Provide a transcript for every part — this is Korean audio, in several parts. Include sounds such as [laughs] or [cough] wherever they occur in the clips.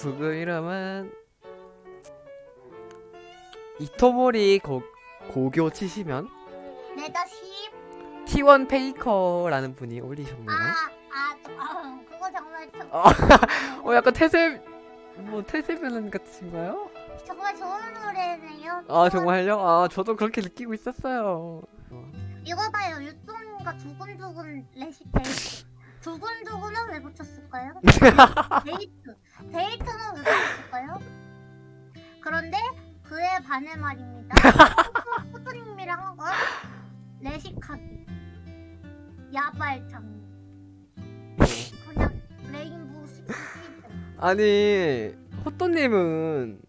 그 이름은 이토모리 고, 고교 치시면 네더십 T1 페이커라는 분이 올리셨네요. 아아 아, 그거 정말 저, 어. [laughs] 어 약간 태세 뭐 태세변은 같으신가요? 정말 좋은 노래네요. 아 정말요? 아 저도 그렇게 느끼고 있었어요. 이거 봐요 유통과 두근두근 레시피 두근두근은 왜 붙였을까요? [laughs] 데이 반해 말입니다. [laughs] 포토님이랑 하고 레시카기 야발장 그냥 레인보우 식스 시즌 아니 호또님은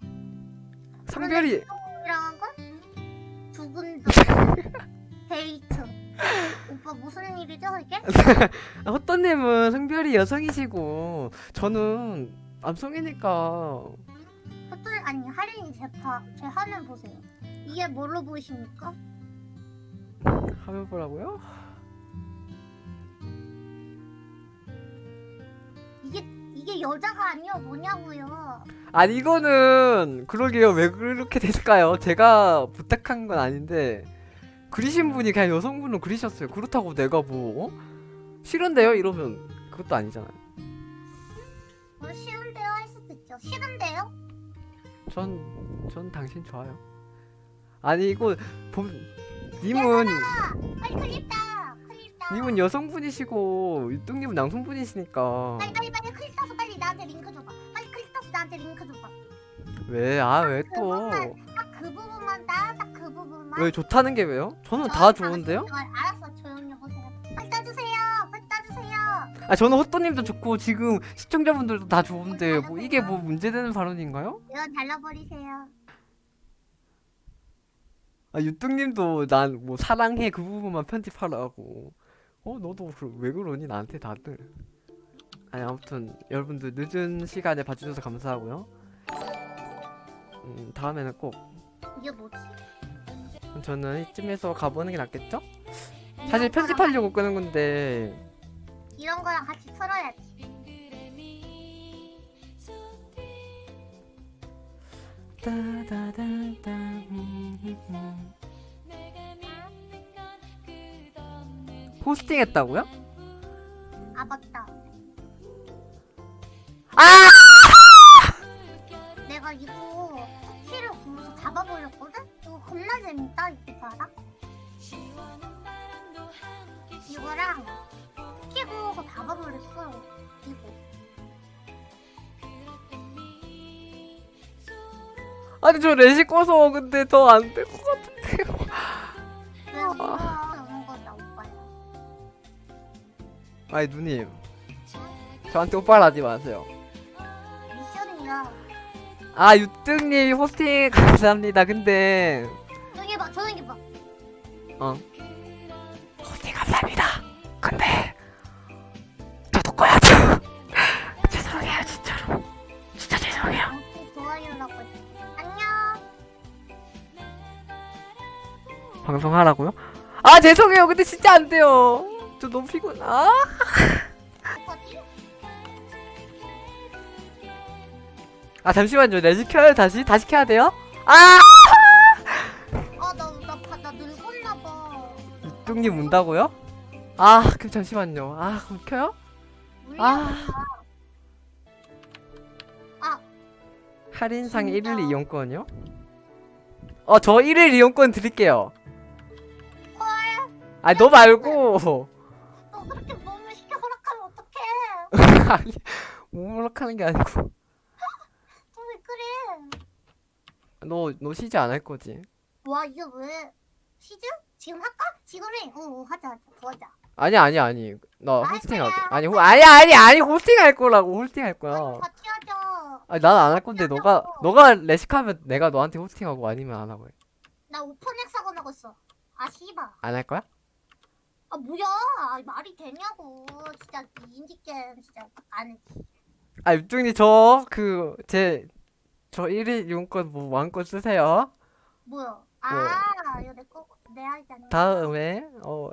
성별이 이랑 한 [laughs] 데이트. 오빠 무슨 일이죠 이게? [laughs] 호또님은 성별이 여성이시고 저는 남성이니까 포토 아니 할인이 제 파 제 화면 보세요. 이게 뭘로 보이십니까? 하면 보라고요? 이게 이게 여자가 아니요 뭐냐고요. 아니 이거는 그러게요 왜 그렇게 됐을까요? 제가 부탁한 건 아닌데 그리신 분이 그냥 여성분을 그리셨어요 그렇다고 내가 뭐 어? 싫은데요? 이러면 그것도 아니잖아요 뭐 싫은데요 할 수도 있죠. 싫은데요? 전, 전 당신 좋아요 아니 이거 봄 님은 빨리 클립다 클립다. 님은 여성분이시고 유뚱님은 남성분이시니까 빨리 빨리 빨리 클립 따서 빨리 나한테 링크 줘봐. 빨리 클립 따서 나한테 링크 줘봐. 왜아왜또 그것만 딱 그 부분만 딱 그 부분만. 왜 좋다는 게 왜요? 저는 저다 좋은데요? 당신 말 알았 아 저는 호또님도 좋고 지금 시청자분들도 다 좋은데 뭐 이게 뭐 문제되는 발언인가요? 이건 잘라버리세요. 아 유뚱님도 난 뭐 사랑해 그 부분만 편집하라고 어 너도 그- 왜 그러니 나한테 다들 아니 아무튼 여러분들 늦은 시간에 봐주셔서 감사하고요 음 다음에는 꼭 이게 뭐지? 저는 이쯤에서 가보는 게 낫겠죠? 사실 편집하려고 끄는 건데 이런 거랑 같이 틀어야지. 따다다다 음. 호스팅 했다고요? 아 맞다. 아! 내가 이거 키를 구워서 잡아보려거든? 이거 겁나 재밌다 이거 봐라. 이거랑 키 구워서 잡아버렸어. 이거. 아니 저 레시 꺼서 근데 더 안 될 것 같은데요 거다 오빠야. 아니 누님 저한테 오빠를 하지 마세요 미션이야. 아 유등님 호스팅 감사합니다 근데 조용히 해봐 조용히 해봐. 어 방송하라고요? 아 죄송해요 근데 진짜 안 돼요 저 너무 피곤 아 뭐지? 아 잠시만요 레시 켜요 다시 다시 켜야 돼요? 아 아나나나 늙었나 봐. 유뚱님 운다고요? 아 그럼 잠시만요 아 그럼 켜요? 아. 아. 할인상 진짜. 1일 이용권이요? 어, 저 1일 이용권 드릴게요. 헐. 아, 너 말고. 너 그렇게 몸을 시켜 허락하면 어떡해? [laughs] 아니, 오락하는 게 아니고. 너왜 그래? 너, 너 쉬지 않을 거지? 와 이게 왜 시즌? 지금 할까? 지금 해. 어, 어 하자 하자 더 하자. 아니, 아니, 아니. 나할 호스팅 거야. 할게. 아니, 호, 아니, 아니, 아니, 호스팅 할 거라고. 호스팅 할 거야. 아니 같이 하자. 아니, 난 안 할 건데, 너가, 너가 레식하면 내가 너한테 호스팅하고 아니면 안 하고 해. 나 오픈엑 사고 나고 있어. 아 씨발. 안 할 거야? 아 뭐야? 아, 말이 되냐고. 진짜 이 인디 게임 진짜 안 해. 아, 육중님, 저, 그, 제, 저 1일 이용권 뭐 마음껏 쓰세요. 뭐야? 아 이거 내거내 아이잖아. 다음에, 어,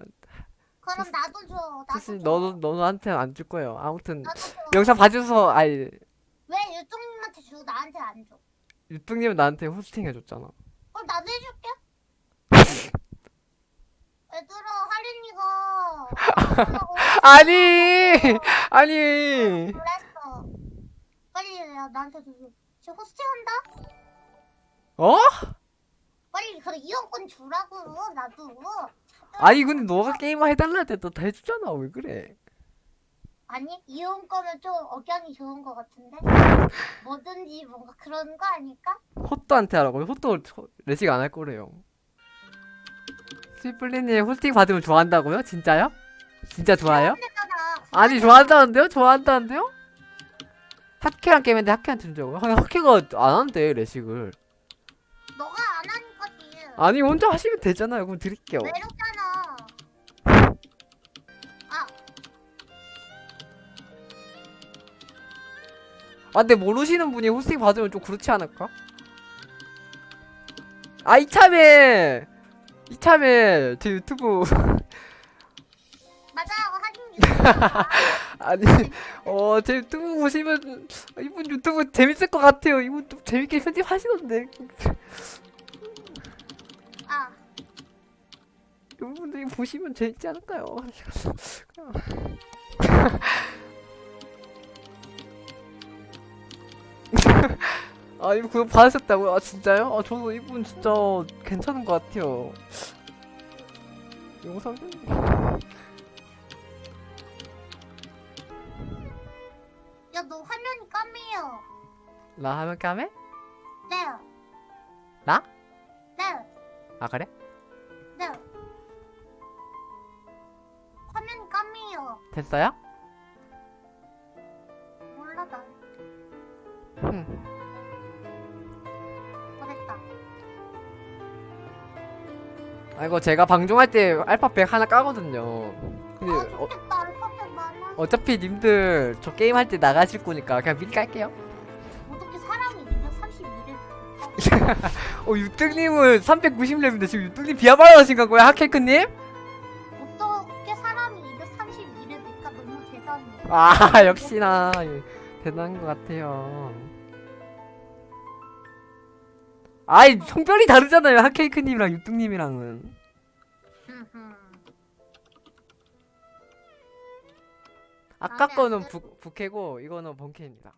그럼 나도 줘. 나도 사실 줘. 너도, 너한테 는 안 줄 거예요. 아무튼, 나도 줘. 영상 봐줘서 아이 왜 유통님한테 주고 나한테 안 줘? 유뚱님은 나한테 호스팅 해줬잖아. 어 나도 해줄게. 얘들 아 아니 아니 그랬어. 빨리 야, 나한테 줘. 지금 호스팅 한다? 어? 빨리 그 이용권 주라고 나도. 아니 근데 너가 게임을 해달라 너다 해주잖아 왜 그래? 아니 이용권은 좀 억양이 좋은 것 같은데 뭐든지 뭔가 그런 거 아닐까? 호또한테 하라고 호또 레식 안 할 거래요. 스플리님 호스팅 받으면 좋아한다고요? 진짜요? 진짜 좋아요? 아니 좋아한다는데요? 좋아한다는데요? 학회랑 게임했는데 학회한테 준 적은 아니 학회가 안 한대 레식을 너가 안 하니까지. 아니 혼자 하시면 되잖아요 그럼 드릴게요 외롭잖아. 아아 근데 모르시는 분이 호스팅 받으면 좀 그렇지 않을까? 아 이참에 이참에 제 유튜브 [laughs] [laughs] 아니 어 제 유튜브 보시면 이분 유튜브 재밌을 것 같아요 이분 좀 재밌게 편집하시던데 아 이분들이 보시면 재밌지 않을까요? [laughs] 아 이분 그거 받으셨다고요? 아 진짜요? 아 저도 이분 진짜 괜찮은 것 같아요 영상 야 너 화면이 까매요. 나 하면 까매? 네. 나? 네. 아 그래? 네. 화면이 까매요. 됐어요? 몰라 나. 응. 아 이거 제가 방송할 때 알파백 하나 까거든요 근데 아 어, 좋겠다. 어차피 님들 저 게임할 때 나가실 거니까 그냥 미리 깔게요. 어떻게 사람이 232를 [laughs] 어 유등님은 390렙인데 지금 유등님 비하발언 하신 거고요 하케이크님? 어떻게 사람이 232를 될까 너무 대단해. 아 [laughs] 역시나. 대단한 것 같아요. 아이 성별이 다르잖아요 하케이크님이랑 유등님이랑은 아까 거는. 부, 부캐고 이거는 본캐입니다